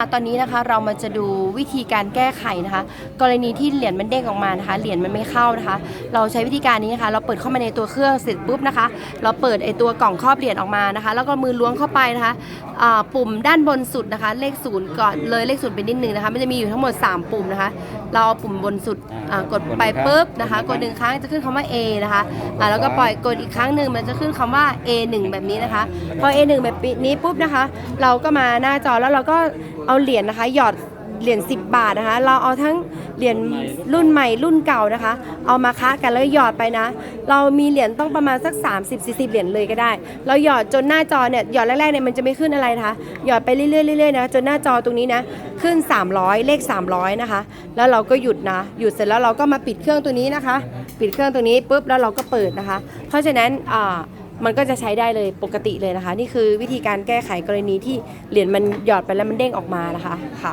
ตอนนี้นะคะเรามาจะดูวิธีการแก้ไขนะคะ กรณีที่เหรียญมันเด้งออกมานะคะเหรียญมันไม่เข้านะคะ เราใช้วิธีการนี้นะคะ เราเปิดเข้ามาในตัวเครื่องเสร็จปุ๊บนะคะ เราเปิดไอตัวกล่องครอบเหรียญออกมานะคะ แล้วก็มือล้วงเข้าไปนะคะอ่าปุ่มด้านบนสุดนะคะ เลขศูนย์ก่อนเลยเลขศูนย์ไปนิดนึงนะคะมันจะมีอยู่ทั้งหมด 3 ปุ่มนะคะ เราเอาปุ่มบนสุดอ่ากดไปปุ๊บนะคะกดหนึ่งครั้งจะขึ้นคำว่า A นะคะอ่าแล้วก็ปล่อยกดอีกครั้งหนึ่งมันจะขึ้นคำว่า A1 แบบนี้นะคะ พอ A1 แบบนี้ปุ๊บนะคะ เราก็มาหน้าจอแล้วเราก็เอาเหรียญนะคะ หยอดเหรียญ10 บาทนะคะ เราเอาทั้งเหรียญรุ่นใหม่รุ่นเก่านะคะ เอามาค้ากันแล้วหยอดไปนะ เรามีเหรียญต้องประมาณสัก 30 40 เหรียญเลยก็ได้ เราหยอดจนหน้าจอเนี่ยหยอดแรกๆเนี่ยมันจะไม่ขึ้นอะไรนะคะ หยอดไปเรื่อยๆเรื่อยๆนะจนหน้าจอตรงนี้นะขึ้น 300 เลข 300 นะคะ แล้วเราก็หยุดนะหยุดเสร็จแล้วเราก็มาปิดเครื่องตัวนี้นะคะ ปิดเครื่องตัวนี้ปุ๊บแล้วเราก็เปิดนะคะ เพราะฉะนั้นอ่า มันก็จะใช้ได้เลยปกติเลยนะคะ นี่คือวิธีการแก้ไขกรณีที่เหรียญมันหยอดไปแล้วมันเด้งออกมานะคะค่ะ